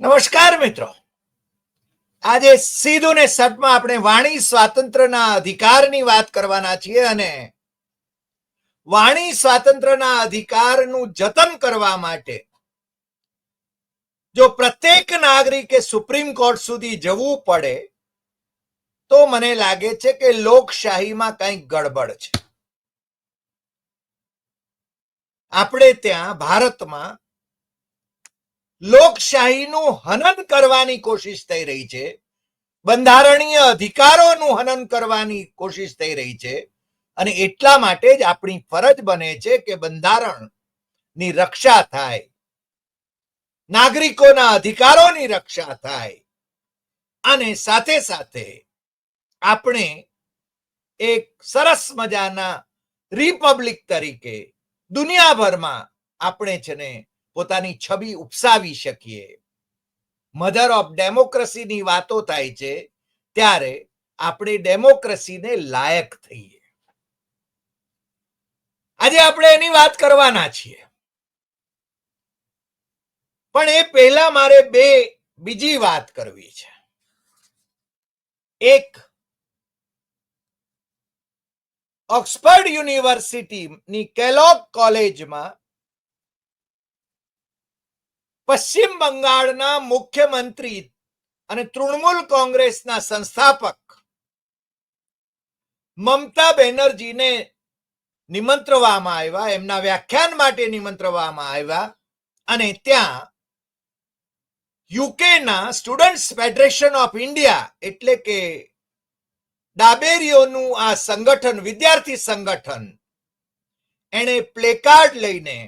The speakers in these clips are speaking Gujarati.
નમસ્કાર મિત્રો. આજે સીધું ને સટમાં આપણે વાણી સ્વાતંત્રના અધિકારની વાત કરવાના છીએ અને વાણી સ્વાતંત્રના અધિકારનું જતન કરવા માટે જો પ્રત્યેક નાગરિકે સુપ્રીમ કોર્ટ સુધી જવું પડે, તો મને લાગે છે કે લોકશાહીમાં કંઈક ગડબડ છે. આપણે ત્યાં ભારતમાં લોકશાહીનું હનન કરવાની કોશિશ થઈ રહી છે. બંધારણીય અધિકારોનું હનન કરવાની કોશિશ થઈ રહી છે. અને એટલા માટે જ આપણી ફરજ બને છે કે બંધારણની રક્ષા થાય. નાગરિકોના અધિકારોની રક્ષા થાય. અને સાથે સાથે આપણે એક સરસ મજાના રિપબ્લિક તરીકે દુનિયાભરમાં આપણે છે ને પોતાની છબી ઉપસાવી શકીએ. મધર ઓફ ડેમોક્રેસીની વાતો થાય છે, ત્યારે આપણે ડેમોક્રેસીને લાયક થઈએ. આજે આપણે એની વાત કરવાના છીએ. પણ એ પહેલા મારે બે બીજી વાત કરવી છે. એક, ઓક્સફર્ડ યુનિવર્સિટીની કેલોગ કોલેજમાં પશ્ચિમ બંગાળના મુખ્યમંત્રી અને તૃણમૂલ કોંગ્રેસના સંસ્થાપક મમતા બેનર્જીને નિમંત્રવામાં આવ્યા, એમના વ્યાખ્યાન માટે નિમંત્રવામાં આવ્યા અને ત્યાં યુકેના સ્ટુડન્ટ્સ ફેડરેશન ઓફ ઇન્ડિયા એટલે કે ડાબેરીઓનું આ સંગઠન, વિદ્યાર્થી સંગઠન, એણે પ્લેકાર્ડ લઈને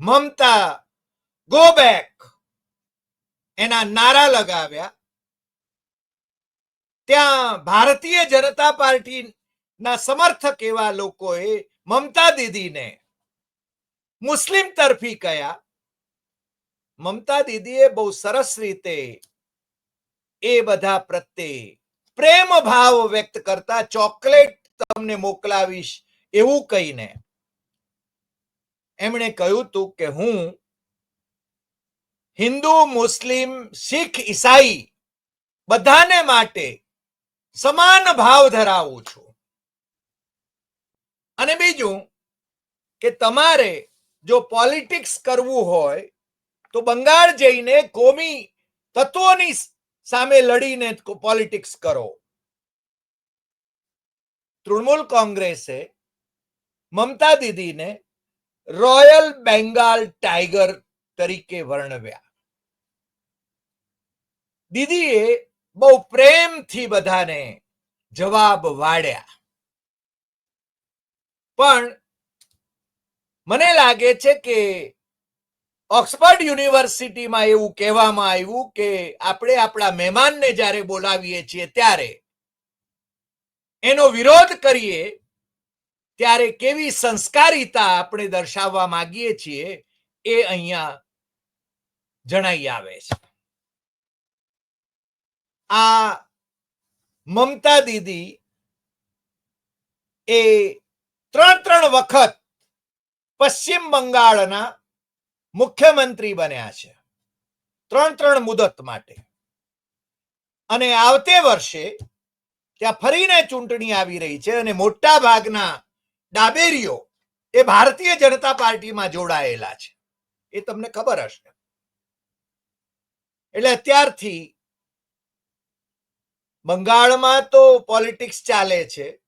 મમતા ગો બેક એના નારા લગાવ્યા. ત્યાં ભારતીય જનતા પાર્ટીના સમર્થક એવા લોકોએ મમતા દીદીને મુસ્લિમ તરફી કયા. મમતા દીદીએ બહુ સરસ રીતે એ બધા પ્રત્યે પ્રેમ ભાવ વ્યક્ત કરતા ચોકલેટ તમને મોકલાવીશ એવું કહીને એમણે કહ્યું તું કે હું હિન્દુ, મુસ્લિમ, શીખ, ઈસાઈ બધાને માટે સમાન ભાવ ધરાવું છું. અને બીજું કે તમારે જો પોલિટિક્સ કરવું હોય તો બંગાળ જઈને કોમી તત્વોની સામે લડીને પોલિટિક્સ કરો. તૃણમૂલ કોંગ્રેસે મમતા દીદીને રોયલ બેંગાલ ટાઈગર તરીકે વર્ણવ્યા. દીદીએ બહુ પ્રેમથી બધાને જવાબ વાળ્યા. પણ મને લાગે છે કે ઓક્સફર્ડ યુનિવર્સિટીમાં એવું કહેવામાં આવ્યું કે આપણે આપણા મહેમાનને જ્યારે બોલાવીએ છીએ ત્યારે એનો વિરોધ કરીએ, ત્યારે કેવી સંસ્કારિતા આપણે દર્શાવવા માંગીએ છીએ એ અહીંયા જણાઈ આવે છે. આ મમતા દીદી એ ત્રણ ત્રણ વખત પશ્ચિમ બંગાળના મુખ્યમંત્રી બન્યા છે. ત્રણ ત્રણ મુદત માટે. અને આવતે વર્ષે ત્યાં ફરીને ચૂંટણી આવી રહી છે અને મોટા ભાગના ડાબેરીઓ એ ભારતીય જનતા પાર્ટીમાં જોડાયેલા છે. એ તમને ખબર હશે. એટલે અત્યારથી બંગાળમાં તો પોલિટિક્સ ચાલે છે.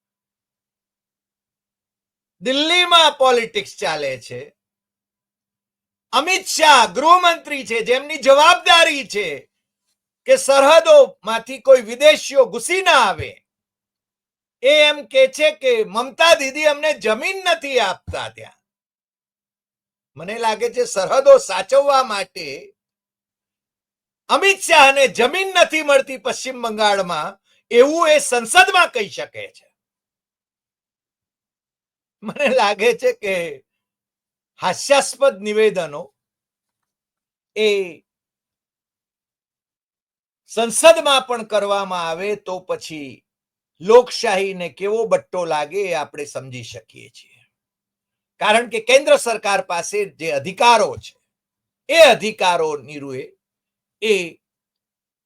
દિલ્હીમાં પોલિટિક્સ ચાલે છે. અમિત શાહ ગૃહમંત્રી છે, જેમની જવાબદારી છે કે સરહદોમાંથી કોઈ વિદેશીઓ ઘૂસી ના આવે. એ એમ કે છે કે મમતા દીદી અમને જમીન નથી આપતા ત્યાં. મને લાગે છે સરહદો સાચવવા માટે અમિત શાહને જમીન નથી મળતી પશ્ચિમ બંગાળમાં, એવું એ સંસદમાં કહી શકે છે. મને લાગે છે કે હાસ્યાસ્પદ નિવેદનો એ સંસદમાં પણ કરવામાં આવે તો પછી લોકશાહીને કેવો બટ્ટો લાગે એ આપણે સમજી શકીએ છીએ. કારણ કે કેન્દ્ર સરકાર પાસે જે અધિકારો છે, એ અધિકારો નીરુએ એ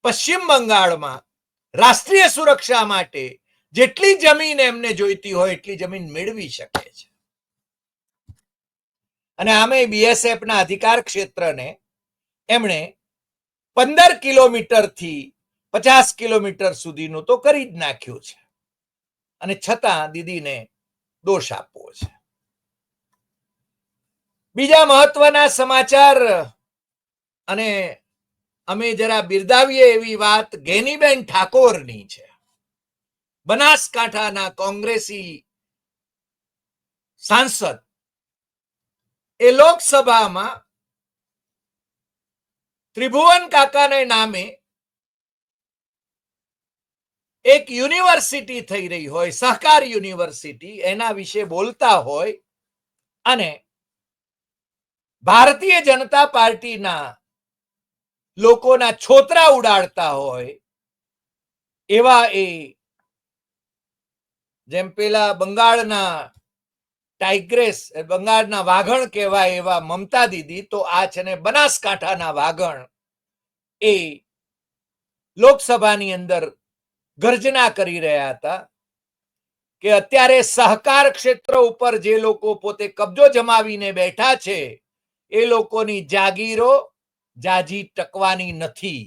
પશ્ચિમ બંગાળમાં રાષ્ટ્રીય સુરક્ષા માટે જેટલી જમીન એમને જોઈતી હોય એટલી જમીન મેળવી શકે છે. અને આમે બીએસએફ ના અધિકાર ક્ષેત્રને એમણે પંદર કિલોમીટરથી પચાસ કિલોમીટર સુધીનું તો કરી જ નાખ્યું છે. અને છતાં દીદીને દોષ આપવો છે. બીજા મહત્વના સમાચાર. અને અમે જરા બિરદાવીએ એવી વાત ગેનીબેન ઠાકોરની છે. બનાસકાંઠાના કોંગ્રેસી સાંસદ. એ લોકસભામાં ત્રિભુવન કાકાને નામે એક યુનિવર્સિટી થઈ રહી હોય, સહકાર યુનિવર્સિટી, એના વિશે બોલતા હોય અને ભારતીય જનતા પાર્ટીના લોકોના છોતરા ઉડાડતા હોય, એવા એ જેમ પેલા બંગાળના ટાઈગ્રેસ બંગાળના વાઘણ કહેવાય એવા મમતા દીદી, તો આ છે ને બનાસકાંઠાના વાઘણ એ લોકસભાની અંદર ગર્જના કરી રહ્યા હતા કે અત્યારે સહકાર ક્ષેત્ર ઉપર જે લોકો પોતે કબજો જમાવીને બેઠા છે એ લોકોની જાગીરો જાજી ટકવાની નથી.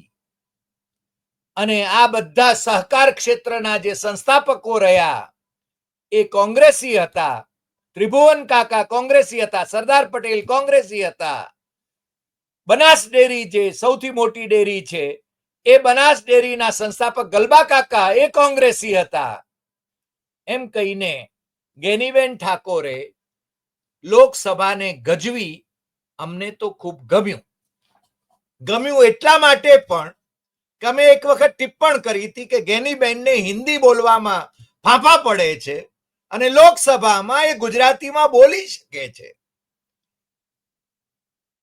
અને આ બધા સહકાર ક્ષેત્રના જે સંસ્થાપકો રહ્યા, એ કોંગ્રેસી હતા, ત્રિભુવન કાકા કોંગ્રેસી હતા, સરદાર પટેલ કોંગ્રેસી હતા. બનાસ ડેરી જે સૌથી મોટી ડેરી છે, એ બનાસ ડેરીના સંસ્થાપક ગલબા કાકા એ કોંગ્રેસી હતા. એમ કહીને ગેનીબેન ઠાકોરે લોકસભાને ગજવી અમને તો ખૂબ ગમ્યું. ગમ્યું એટલા માટે પણ કે અમે એક વખત ટિપ્પણ કરી હતી કે ગેનીબેનને હિન્દી બોલવામાં ફાંફા પડે છે અને લોકસભામાં એ ગુજરાતીમાં બોલી શકે છે.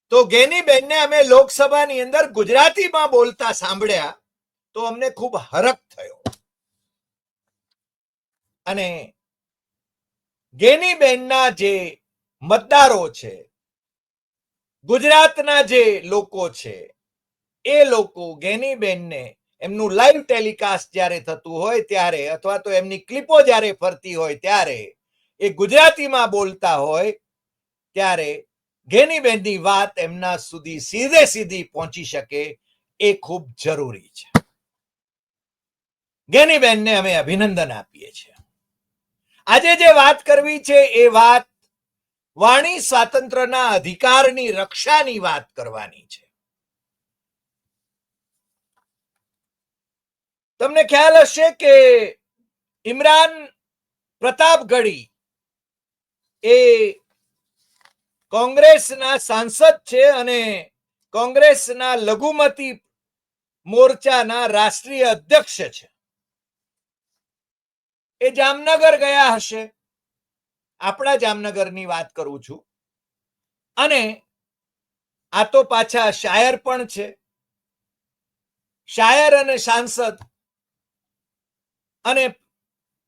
તો ગેનીબેનને અમે લોકસભાની અંદર ગુજરાતીમાં બોલતા સાંભળ્યા તો અમને ખૂબ હરખ થયો. અને ગેનીબેનના જે મતદારો છે ગુજરાતના જે લોકો છે, એ લોકો ગેનીબેનને એમનું લાઈવ ટેલિકાસ્ટ જ્યારે થતું હોય ત્યારે અથવા તો એમની ક્લિપો જ્યારે ફરતી હોય ત્યારે એ ગુજરાતીમાં બોલતા હોય ત્યારે ગેનીબેનની વાત એમના સુધી સીધે સીધી પહોંચી શકે એ ખૂબ જરૂરી છે. ગેનીબેનને અમે અભિનંદન આપીએ છીએ. આજે જે વાત કરવી છે એ વાત વાણી સ્વાતંત્રના અધિકારની રક્ષાની વાત કરવાની છે. તમને ખ્યાલ હશે કે ઇમરાન પ્રતાપગઢી એ કોંગ્રેસના સાંસદ છે અને કોંગ્રેસના લઘુમતી મોરચાના રાષ્ટ્રીય અધ્યક્ષ છે. એ જામનગર ગયા હશે. આપણા જામનગરની વાત કરું છું. અને આ તો પાછા શાયર પણ છે. શાયર અને સાંસદ અને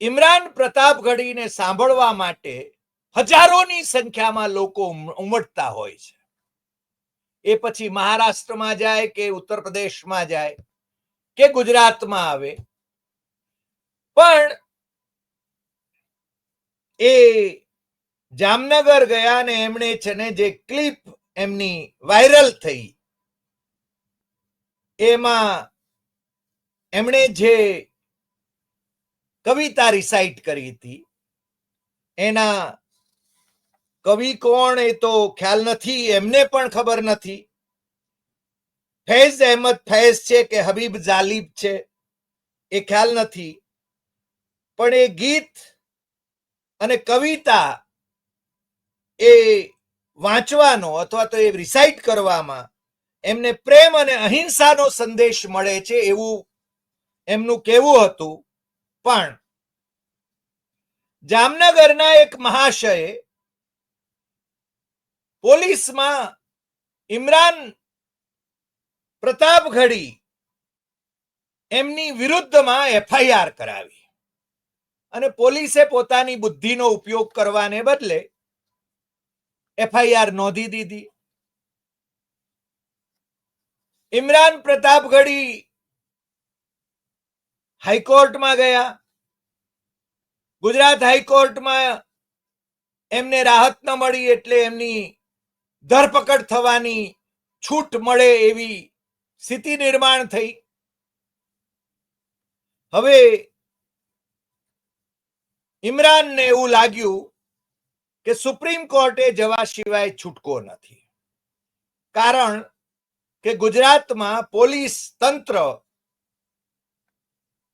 ઇમરાન પ્રતાપગઢીને સાંભળવા માટે હજારોની સંખ્યામાં લોકો ઉમટતા હોય છે. એ પછી મહારાષ્ટ્રમાં જાય કે ઉત્તર પ્રદેશમાં જાય કે ગુજરાતમાં આવે. પણ એ જામનગર ગયા ને એમણે છે ને જે ક્લિપ એમની વાયરલ થઈ, એમાં એમણે જે કવિતા રિસાઇટ કરી હતી, એના કવિ કોણ એ તો ખ્યાલ નથી, એમને પણ ખબર નથી. ફૈઝ અહેમદ ફૈઝ છે કે હબીબ જાલિબ છે એ ખ્યાલ નથી. પણ એ ગીત અને કવિતા એ વાંચવાનો અથવા તો એ રિસાઇટ કરવામાં એમને પ્રેમ અને અહિંસાનો સંદેશ મળે છે એવું એમનું કહેવું હતું. પણ જામનગરના એક મહાશયે પોલીસમાં ઇમરાન પ્રતાપગઢી એમની વિરુદ્ધમાં એફઆઈઆર કરાવી. અને પોલીસે પોતાની બુદ્ધિનો ઉપયોગ કરવાને બદલે એફઆઈઆર નોંધી દીધી. ઇમરાન પ્રતાપગઢી હાઈકોર્ટમાં ગયા. ગુજરાત હાઈકોર્ટમાં એમને રાહત ન મળી એટલે એમની ધરપકડ થવાની છૂટ મળે એવી સ્થિતિ નિર્માણ થઈ. હવે ઇમરાનને એવું લાગ્યું કે સુપ્રીમ કોર્ટે જવા સિવાય છૂટકો નથી. કારણ કે ગુજરાતમાં પોલીસ તંત્ર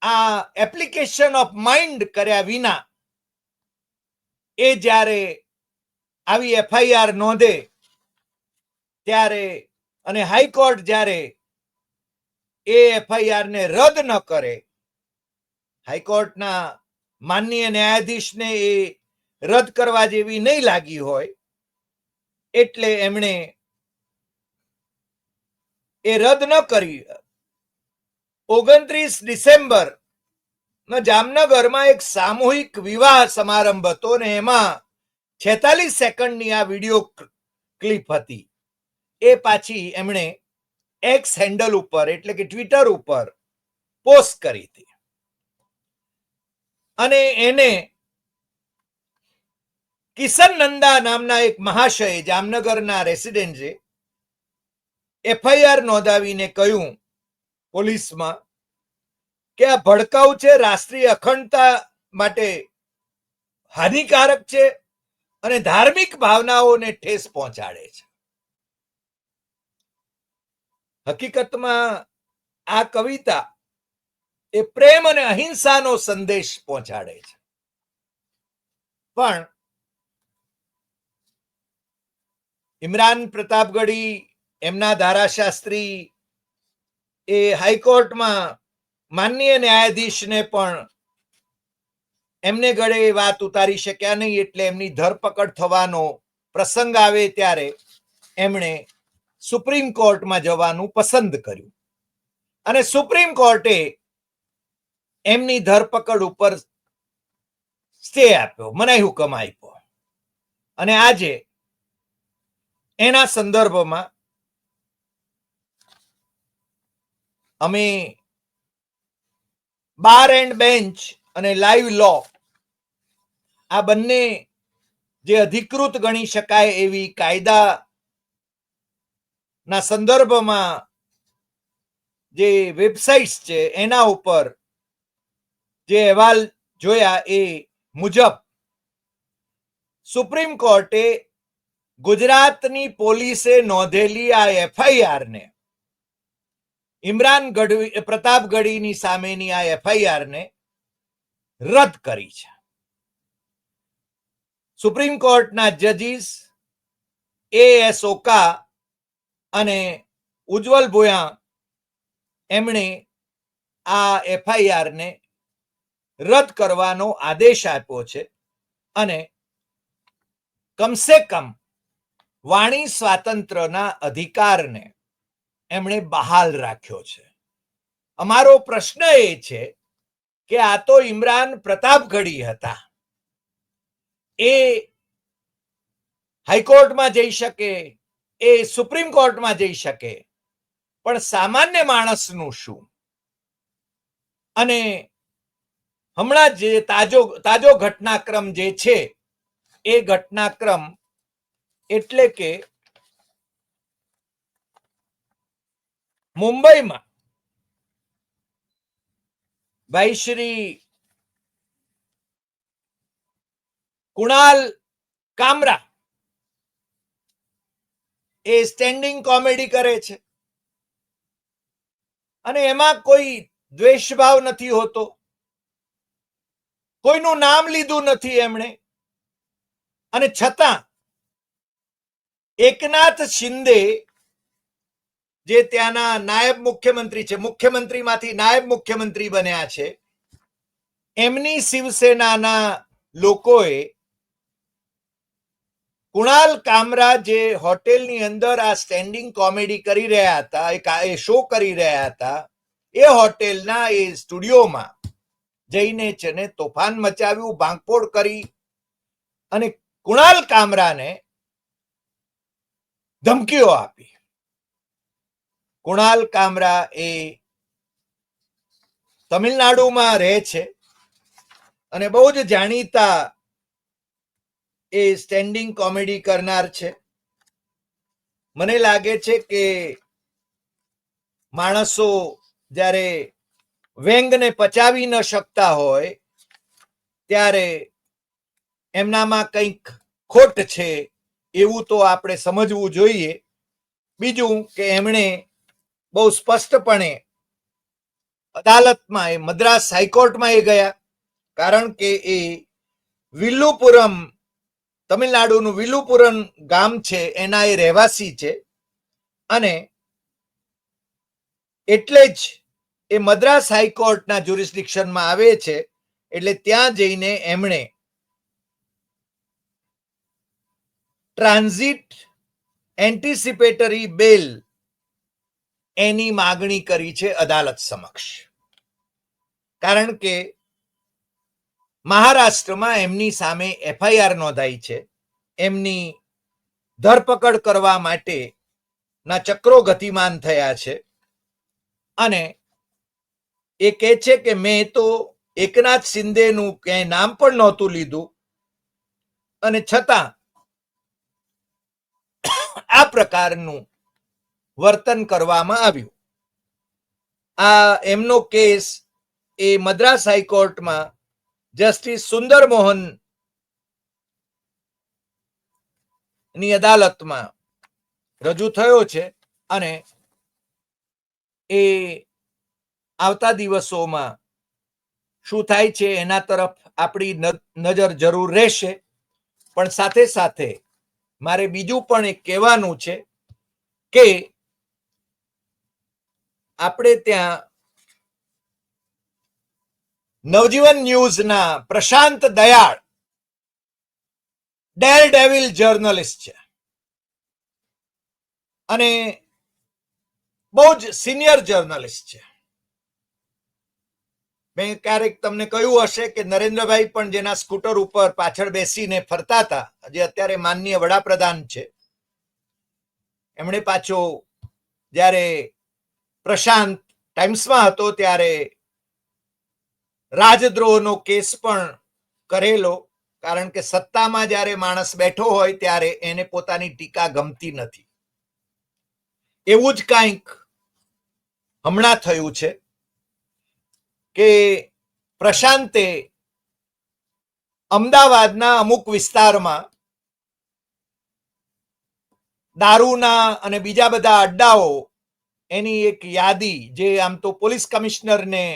આ એપ્લિકેશન ઓફ માઇન્ડ કર્યા વિના એ જ્યારે આવી એફઆઈઆર નોંધે ત્યારે અને હાઈકોર્ટ જ્યારે એ એફઆઈઆર ને રદ ન કરે, હાઈકોર્ટના માનનીય ન્યાયાધીશને એ રદ કરવા જેવી નહીં લાગી હોય, એટલે એમણે એ રદ ન કરી. ઓગણત્રીસ ડિસેમ્બર જામનગરમાં એક સામૂહિક વિવાહ સમારંભ હતો ને એમાં છેતાલીસ સેકન્ડની આ વીડિયો ક્લિપ હતી. એ પાછી એમણે એક્સ હેન્ડલ ઉપર, એટલે કે ટ્વિટર ઉપર, પોસ્ટ કરી હતી. અને એને કિશન નંદા નામના એક મહાશય જામનગરના રેસિડેન્ટ છે એફઆઈઆર નોંધાવીને કહ્યું પોલીસમાં કે આ ભડકાઉ છે, રાષ્ટ્રીય અખંડતા માટે હાનિકારક છે અને ધાર્મિક ભાવનાઓને ઠેસ પહોંચાડે છે. હકીકતમાં આ કવિતા એ પ્રેમ અને અહિંસાનો સંદેશ પહોંચાડે છે. પણ ઇમરાન પ્રતાપગઢી, એમના ધારાશાસ્ત્રી એ હાઈકોર્ટમાં માનનીય ન્યાયાધીશને પણ એમને ગળે વાત ઉતારી શક્યા નહીં એટલે એમની ધરપકડ થવાનો પ્રસંગ આવે ત્યારે એમણે સુપ્રીમ કોર્ટમાં જવાનું પસંદ કર્યું. અને સુપ્રીમ કોર્ટે એમની ધરપકડ ઉપર સ્ટે આપ્યો મનાઈ હુકમ આપ્યો. અને આજે એના સંદર્ભમાં અમે બાર એન્ડ બેન્ચ અને લાઈવ લો આ બંને જે અધિકૃત ગણી શકાય એવી કાયદા ના સંદર્ભમાં જે વેબસાઇટ્સ છે, એના ઉપર જે અહેવાલ જોયા એ મુજબ સુપ્રીમ કોર્ટે ગુજરાતની પોલીસે નોંધેલી આ એફઆઈઆર ને ઇમરાન ગઢવી પ્રતાપગઢીની સામેની આ એફઆઈઆર ને રદ કરી છે. સુપ્રીમ કોર્ટના જજીસ એ એસ ઓકા અને ઉજ્જવલ ભોયા એમણે આ એફઆઈઆર ને રદ કરવાનો આદેશ આપ્યો છે અને કમસે કમ વાણી સ્વાતંત્રના અધિકારને એમણે બહાલ રાખ્યો છે. અમારો પ્રશ્ન એ છે કે આ તો ઇમરાન પ્રતાપગઢી હતા. એ હાઈકોર્ટમાં જઈ શકે, એ સુપ્રીમ કોર્ટમાં જઈ શકે, પણ સામાન્ય માણસનું શું? અને હમણાં જે તાજો તાજો ઘટનાક્રમ જે છે, એ ઘટનાક્રમ એટલે કે મુંબઈમાં ભાઈ શ્રી કુણાલ કામરા એ સ્ટેન્ડિંગ કોમેડી કરે છે. અને એમાં કોઈ દ્વેષભાવ નથી હોતો. કોઈનું નામ લીધું નથી એમણે. અને છતાં એકનાથ શિંદે જે ત્યાંના નાયબ મુખ્યમંત્રી છે, મુખ્યમંત્રીમાંથી નાયબ મુખ્યમંત્રી બન્યા છે, એમની શિવસેનાના લોકોએ કુણાલ કામરા જે હોટેલની અંદર આ સ્ટેન્ડિંગ કોમેડી કરી રહ્યા હતા એ શો કરી રહ્યા હતા, એ હોટેલના એ સ્ટુડિયોમાં જઈને છે ને તોફાન મચાવ્યું, ભાંગફોડ કરી અને કુણાલ કામરાને ધમકીઓ આપી. કુણાલ કામરા એ તમિલનાડુમાં રહે છે અને બહુ જ જાણીતા એ સ્ટેન્ડિંગ કોમેડી કરનાર છે. મને લાગે છે કે માણસો જ્યારે વ્યંગને પચાવી ન શકતા હોય, ત્યારે એમનામાં કંઈક ખોટ છે એવું તો આપણે સમજવું જોઈએ. બીજું કે એમણે બહુ સ્પષ્ટપણે અદાલતમાં એ મદ્રાસ હાઈકોર્ટમાં એ ગયા, કારણ કે એ વિલ્લુપુરમ, તમિલનાડુનું વિલ્લુપુરમ ગામ છે, એના એ રહેવાસી છે. અને એટલે જ એ મદ્રાસ હાઈકોર્ટના જ્યુરિસ્ડિક્શનમાં આવે છે, એટલે ત્યાં જઈને એમણે ટ્રાન્ઝિટ એન્ટિસિપેટરી બેલ એની માગણી કરી છે અદાલત સમક્ષ. કારણ કે મહારાષ્ટ્રમાં એમની સામે એફઆઈઆર નોંધાઈ છે, એમની ધરપકડ કરવા માટે ના ચક્રો ગતિમાન થયા છે, અને એ કહે છે કે મેં તો એકનાથ શિંદેનું ક્યાંય નામ પણ નહોતું લીધું. અને છતાં આ પ્રકારનું વર્તન કરવામાં આવ્યું. આ એમનો કેસ એ મદ્રાસ હાઈકોર્ટમાં જસ્ટિસ સુંદર મોહનની અદાલતમાં રજૂ થયો છે અને એ આવતા દિવસોમાં શું થાય છે એના તરફ આપણી નજર જરૂર રહેશે. પણ સાથે સાથે મારે બીજું પણ એક કહેવાનું છે કે આપણે ત્યાં નવજીવન ન્યૂઝના પ્રશાંત દયાળ ડેર ડેવિલ જર્નલિસ્ટ છે. અને બહુ જ સિનિયર જર્નલિસ્ટ છે. મેં ક્યારેક તમને કહ્યું હશે કે નરેન્દ્રભાઈ પણ જેના સ્કૂટર ઉપર પાછળ બેસીને ફરતા હતા, જે અત્યારે માનનીય વડાપ્રધાન છે. એમણે પાછો જ્યારે પ્રશાંત ટાઈમ્સમાં હતો ત્યારે રાજદ્રોહનો કેસ પણ કરેલો, કારણ કે સત્તામાં જ્યારે માણસ બેઠો હોય ત્યારે એને પોતાની ટીકા ગમતી નથી. એવું જ કાંઈક હમણાં થયું છે. કે પ્રશાંતે અમદાવાદના અમુક વિસ્તારમાં દારૂના અને બીજા બધા અડ્ડાઓ એની એક યાદી જે આમ તો પોલીસ કમિશનરને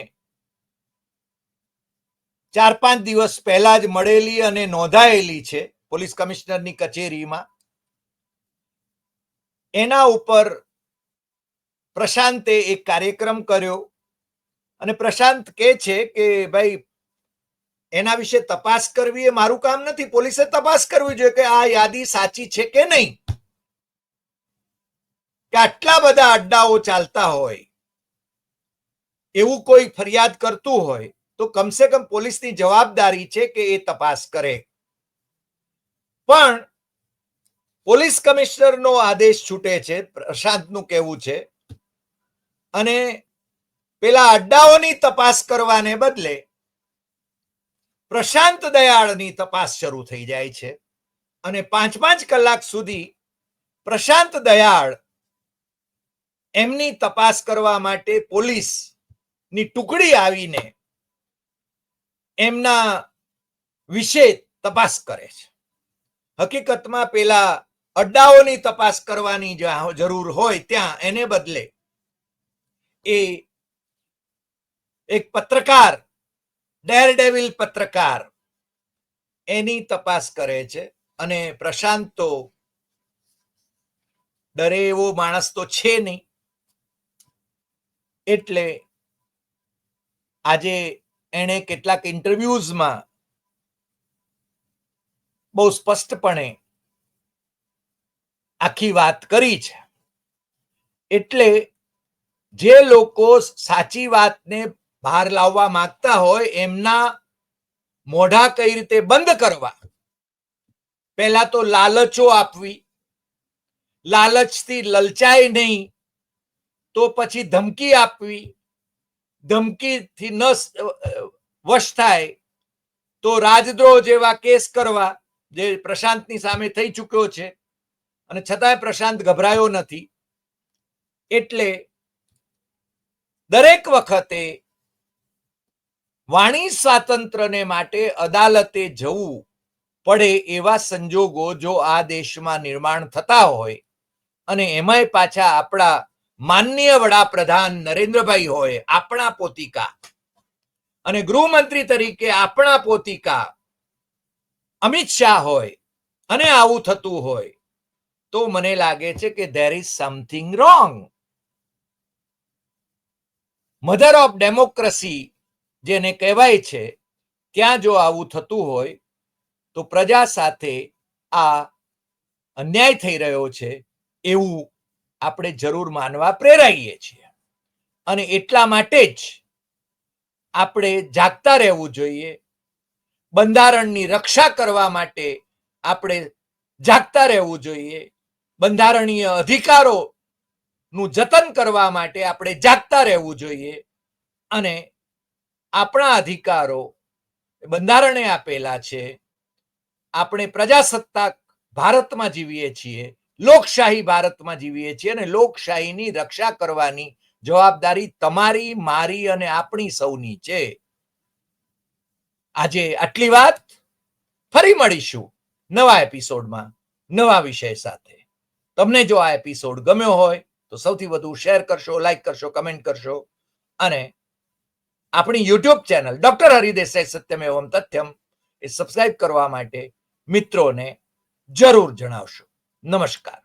ચાર પાંચ દિવસ પહેલા જ મળેલી અને નોંધાયેલી છે પોલીસ કમિશનરની કચેરીમાં, એના ઉપર પ્રશાંતે એક કાર્યક્રમ કર્યો. અને પ્રશાંત કે છે કે, ભાઈ, એના વિશે તપાસ કરવી એ મારું કામ નથી. પોલીસે તપાસ કરવી જોઈએ કે આ યાદી સાચી છે કે નહીં. કે આટલા બધા અડ્ડાઓ ચાલતા હોય, એવું કોઈ ફરિયાદ કરતું હોય, તો કમસે કમ પોલીસની જવાબદારી છે કે એ તપાસ કરે. પણ પોલીસ કમિશનરનો આદેશ છૂટે છે, પ્રશાંતનું કહેવું છે. અને પેલા અડ્ડાઓની તપાસ કરવાને બદલે પ્રશાંત દયાળની તપાસ શરૂ થઈ જાય છે અને પાંચ પાંચ કલાક સુધી પ્રશાંત દયાળ એમની તપાસ કરવા માટે પોલીસની ટુકડી આવીને એમના વિશે તપાસ કરે છે. હકીકતમાં પેલા અડ્ડાઓની તપાસ કરવાની જરૂર હોય ત્યાં એને બદલે એ એક પત્રકાર ડેર ડેવિલ પત્રકાર, એની તપાસ કરે છે અને પ્રશાંત તો ડરે એવો માણસ તો છે નહીં. એટલે આજે એણે કેટલાક ઇન્ટરવ્યુઝમાં બહુ સ્પષ્ટપણે આખી વાત કરી છે. એટલે જે લોકો સાચી વાતને બહાર લાવવા માંગતા હોય, એમના મોઢા કઈ રીતે બંધ કરવા? પહેલા તો લાલચો આપવી. લાલચથી લલચાય નહીં. તો પછી ધમકી આપવી. ધમકીથી ન વશ થાય. તો રાજદ્રોહ જેવા કેસ કરવા, જે પ્રશાંતની સામે થઈ ચૂક્યો છે. અને છતાંય પ્રશાંત ગભરાયો નથી. એટલે દરેક વખતે વાણી સ્વાતંત્ર્યને માટે અદાલતે જવું પડે એવા સંજોગો જો આ દેશમાં નિર્માણ થતા હોય અને એમાંય પાછા આપણા માનનીય વડાપ્રધાન નરેન્દ્રભાઈ હોય આપણા પોતિકા અને ગૃહમંત્રી તરીકે આપણા પોતિકા અમિત શાહ હોય અને આવું થતું હોય, તો મને લાગે છે કે there is something wrong mother of democracy જેને કહેવાય છે, ત્યાં જો આવું થતું હોય, તો પ્રજા સાથે આ અન્યાય થઈ રહ્યો છે, એવું આપણે જરૂર માનવા પ્રેરાઈએ છીએ. અને એટલા માટે જ આપણે જાગતા રહેવું જોઈએ, બંધારણની રક્ષા કરવા માટે આપણે જાગતા રહેવું જોઈએ, બંધારણીય અધિકારો નું જતન કરવા માટે આપણે જાગતા રહેવું જોઈએ, અને આપણા અધિકારો બંધારણે આપેલા છે. આપણે પ્રજાસત્તાક ભારતમાં જીવીએ છીએ, લોકશાહી ભારતમાં જીવીએ છીએ અને લોકશાહીની રક્ષા કરવાની જવાબદારી તમારી, મારી અને આપણી સૌની છે. આજે આટલી વાત. ફરી મળીશું નવા એપિસોડમાં નવા વિષય સાથે. તમને જો આ એપિસોડ ગમ્યો હોય તો સૌથી વધુ શેર કરશો, લાઈક કરશો, કમેન્ટ કરશો અને આપણી YouTube channel doctor Hari Desai Satyam Evam Tathyam એ સબસ્ક્રાઇબ કરવા માટે મિત્રોને જરૂર જણાવશો. નમસ્કાર.